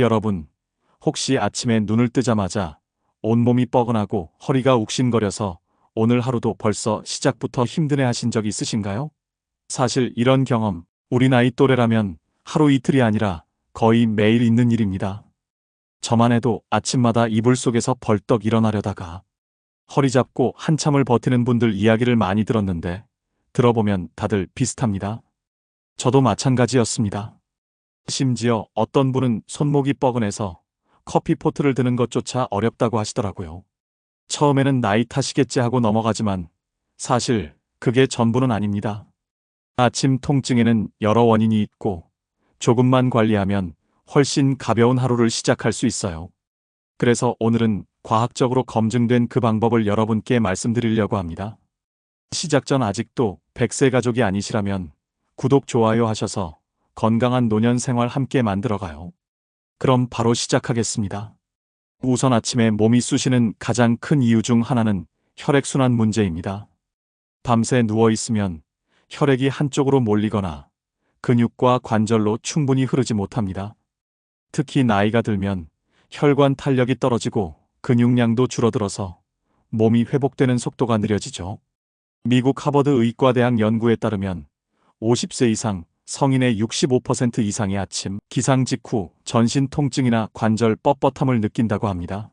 여러분, 혹시 아침에 눈을 뜨자마자 온몸이 뻐근하고 허리가 욱신거려서 오늘 하루도 벌써 시작부터 힘드네 하신 적 있으신가요? 사실 이런 경험, 우리 나이 또래라면 하루 이틀이 아니라 거의 매일 있는 일입니다. 저만 해도 아침마다 이불 속에서 벌떡 일어나려다가 허리 잡고 한참을 버티는 분들 이야기를 많이 들었는데 들어보면 다들 비슷합니다. 저도 마찬가지였습니다. 심지어 어떤 분은 손목이 뻐근해서 커피포트를 드는 것조차 어렵다고 하시더라고요. 처음에는 나이 탓이겠지 하고 넘어가지만 사실 그게 전부는 아닙니다. 아침 통증에는 여러 원인이 있고 조금만 관리하면 훨씬 가벼운 하루를 시작할 수 있어요. 그래서 오늘은 과학적으로 검증된 그 방법을 여러분께 말씀드리려고 합니다. 시작 전 아직도 100세 가족이 아니시라면 구독, 좋아요 하셔서 건강한 노년 생활 함께 만들어가요. 그럼 바로 시작하겠습니다. 우선 아침에 몸이 쑤시는 가장 큰 이유 중 하나는 혈액순환 문제입니다. 밤새 누워있으면 혈액이 한쪽으로 몰리거나 근육과 관절로 충분히 흐르지 못합니다. 특히 나이가 들면 혈관 탄력이 떨어지고 근육량도 줄어들어서 몸이 회복되는 속도가 느려지죠. 미국 하버드 의과대학 연구에 따르면 50세 이상 성인의 65% 이상이 아침 기상 직후 전신 통증이나 관절 뻣뻣함을 느낀다고 합니다.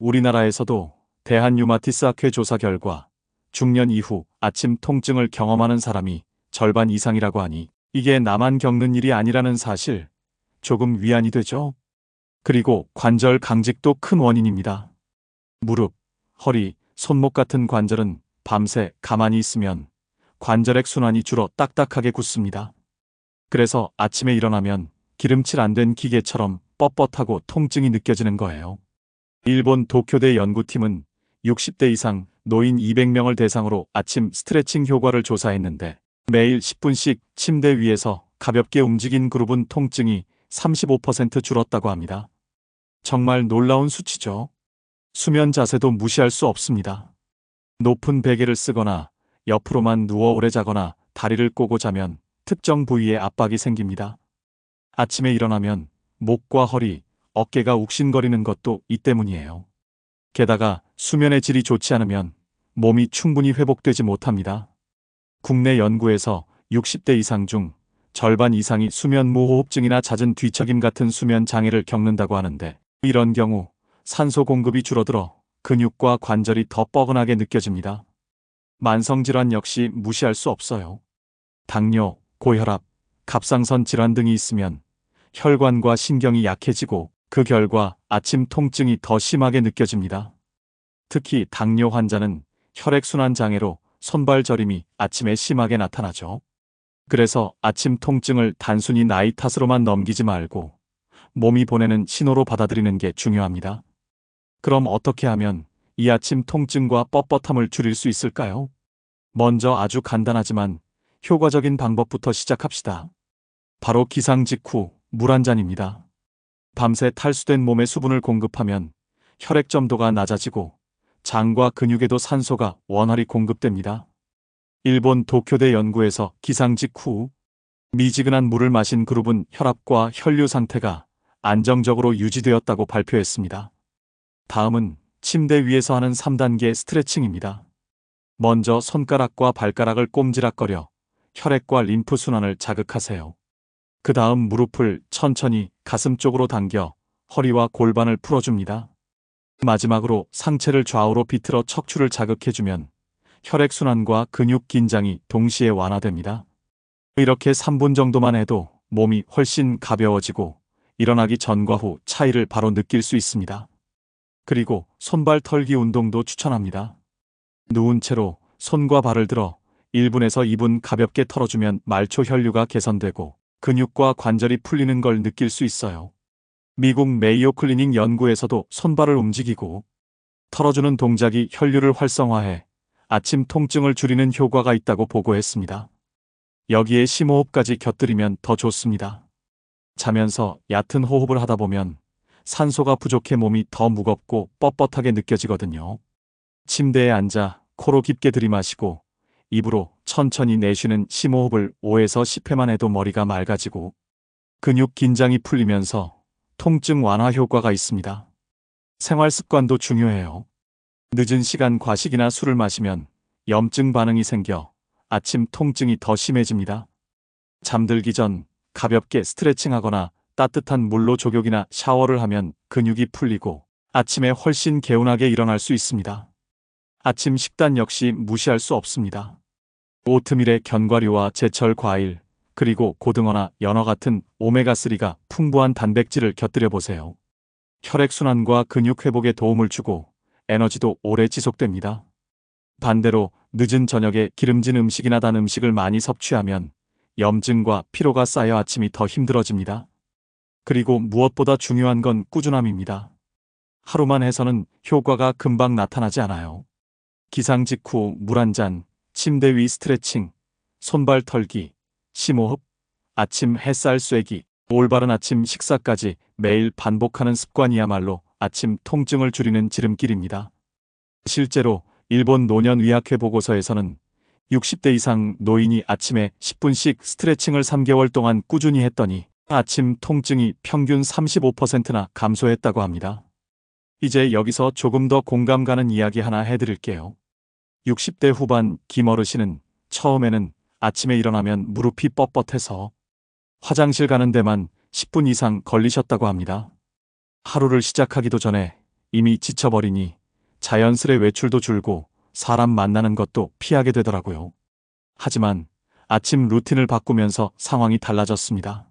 우리나라에서도 대한유마티스 학회 조사 결과 중년 이후 아침 통증을 경험하는 사람이 절반 이상이라고 하니 이게 나만 겪는 일이 아니라는 사실 조금 위안이 되죠. 그리고 관절 강직도 큰 원인입니다. 무릎, 허리, 손목 같은 관절은 밤새 가만히 있으면 관절액 순환이 줄어 딱딱하게 굳습니다. 그래서 아침에 일어나면 기름칠 안 된 기계처럼 뻣뻣하고 통증이 느껴지는 거예요. 일본 도쿄대 연구팀은 60대 이상 노인 200명을 대상으로 아침 스트레칭 효과를 조사했는데 매일 10분씩 침대 위에서 가볍게 움직인 그룹은 통증이 35% 줄었다고 합니다. 정말 놀라운 수치죠. 수면 자세도 무시할 수 없습니다. 높은 베개를 쓰거나 옆으로만 누워 오래 자거나 다리를 꼬고 자면 특정 부위에 압박이 생깁니다. 아침에 일어나면 목과 허리, 어깨가 욱신거리는 것도 이 때문이에요. 게다가 수면의 질이 좋지 않으면 몸이 충분히 회복되지 못합니다. 국내 연구에서 60대 이상 중 절반 이상이 수면 무호흡증이나 잦은 뒤척임 같은 수면 장애를 겪는다고 하는데 이런 경우 산소 공급이 줄어들어 근육과 관절이 더 뻐근하게 느껴집니다. 만성질환 역시 무시할 수 없어요. 당뇨, 고혈압, 갑상선 질환 등이 있으면 혈관과 신경이 약해지고 그 결과 아침 통증이 더 심하게 느껴집니다. 특히 당뇨 환자는 혈액순환 장애로 손발 저림이 아침에 심하게 나타나죠. 그래서 아침 통증을 단순히 나이 탓으로만 넘기지 말고 몸이 보내는 신호로 받아들이는 게 중요합니다. 그럼 어떻게 하면 이 아침 통증과 뻣뻣함을 줄일 수 있을까요? 먼저 아주 간단하지만 효과적인 방법부터 시작합시다. 바로 기상 직후 물 한 잔입니다. 밤새 탈수된 몸에 수분을 공급하면 혈액 점도가 낮아지고 장과 근육에도 산소가 원활히 공급됩니다. 일본 도쿄대 연구에서 기상 직후 미지근한 물을 마신 그룹은 혈압과 혈류 상태가 안정적으로 유지되었다고 발표했습니다. 다음은 침대 위에서 하는 3단계 스트레칭입니다. 먼저 손가락과 발가락을 꼼지락거려 혈액과 림프 순환을 자극하세요. 그 다음 무릎을 천천히 가슴 쪽으로 당겨 허리와 골반을 풀어줍니다. 마지막으로 상체를 좌우로 비틀어 척추를 자극해주면 혈액순환과 근육 긴장이 동시에 완화됩니다. 이렇게 3분 정도만 해도 몸이 훨씬 가벼워지고 일어나기 전과 후 차이를 바로 느낄 수 있습니다. 그리고 손발 털기 운동도 추천합니다. 누운 채로 손과 발을 들어 1분에서 2분 가볍게 털어주면 말초 혈류가 개선되고 근육과 관절이 풀리는 걸 느낄 수 있어요. 미국 메이오 클리닉 연구에서도 손발을 움직이고 털어주는 동작이 혈류를 활성화해 아침 통증을 줄이는 효과가 있다고 보고했습니다. 여기에 심호흡까지 곁들이면 더 좋습니다. 자면서 얕은 호흡을 하다 보면 산소가 부족해 몸이 더 무겁고 뻣뻣하게 느껴지거든요. 침대에 앉아 코로 깊게 들이마시고 입으로 천천히 내쉬는 심호흡을 5에서 10회만 해도 머리가 맑아지고 근육 긴장이 풀리면서 통증 완화 효과가 있습니다. 생활 습관도 중요해요. 늦은 시간 과식이나 술을 마시면 염증 반응이 생겨 아침 통증이 더 심해집니다. 잠들기 전 가볍게 스트레칭하거나 따뜻한 물로 조격이나 샤워를 하면 근육이 풀리고 아침에 훨씬 개운하게 일어날 수 있습니다. 아침 식단 역시 무시할 수 없습니다. 오트밀에 견과류와 제철 과일, 그리고 고등어나 연어 같은 오메가3가 풍부한 단백질을 곁들여 보세요. 혈액순환과 근육 회복에 도움을 주고 에너지도 오래 지속됩니다. 반대로 늦은 저녁에 기름진 음식이나 단 음식을 많이 섭취하면 염증과 피로가 쌓여 아침이 더 힘들어집니다. 그리고 무엇보다 중요한 건 꾸준함입니다. 하루만 해서는 효과가 금방 나타나지 않아요. 기상 직후 물 한 잔, 침대 위 스트레칭, 손발 털기, 심호흡, 아침 햇살 쐬기, 올바른 아침 식사까지 매일 반복하는 습관이야말로 아침 통증을 줄이는 지름길입니다. 실제로 일본 노년 의학회 보고서에서는 60대 이상 노인이 아침에 10분씩 스트레칭을 3개월 동안 꾸준히 했더니 아침 통증이 평균 35%나 감소했다고 합니다. 이제 여기서 조금 더 공감 가는 이야기 하나 해드릴게요. 60대 후반 김 어르신은 처음에는 아침에 일어나면 무릎이 뻣뻣해서 화장실 가는 데만 10분 이상 걸리셨다고 합니다. 하루를 시작하기도 전에 이미 지쳐버리니 자연스레 외출도 줄고 사람 만나는 것도 피하게 되더라고요. 하지만 아침 루틴을 바꾸면서 상황이 달라졌습니다.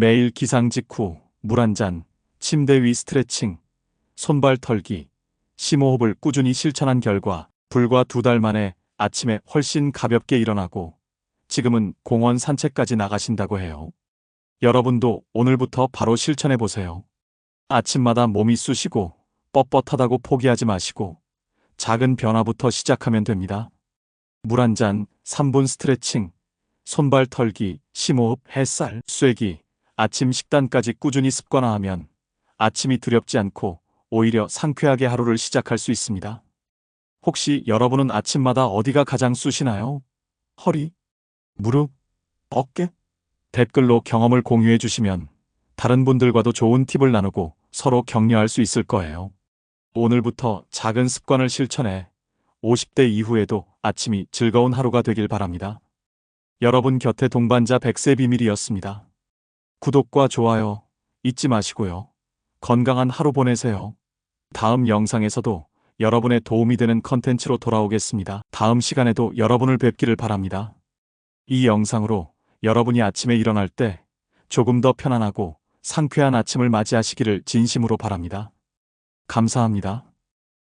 매일 기상 직후 물 한 잔, 침대 위 스트레칭, 손발 털기, 심호흡을 꾸준히 실천한 결과 불과 두 달 만에 아침에 훨씬 가볍게 일어나고 지금은 공원 산책까지 나가신다고 해요. 여러분도 오늘부터 바로 실천해 보세요. 아침마다 몸이 쑤시고 뻣뻣하다고 포기하지 마시고 작은 변화부터 시작하면 됩니다. 물 한 잔, 3분 스트레칭, 손발 털기, 심호흡, 햇살, 쐐기, 아침 식단까지 꾸준히 습관화하면 아침이 두렵지 않고 오히려 상쾌하게 하루를 시작할 수 있습니다. 혹시 여러분은 아침마다 어디가 가장 쑤시나요? 허리? 무릎? 어깨? 댓글로 경험을 공유해 주시면 다른 분들과도 좋은 팁을 나누고 서로 격려할 수 있을 거예요. 오늘부터 작은 습관을 실천해 50대 이후에도 아침이 즐거운 하루가 되길 바랍니다. 여러분 곁에 동반자 백세 비밀이었습니다. 구독과 좋아요 잊지 마시고요. 건강한 하루 보내세요. 다음 영상에서도 여러분의 도움이 되는 컨텐츠로 돌아오겠습니다. 다음 시간에도 여러분을 뵙기를 바랍니다. 이 영상으로 여러분이 아침에 일어날 때 조금 더 편안하고 상쾌한 아침을 맞이하시기를 진심으로 바랍니다. 감사합니다.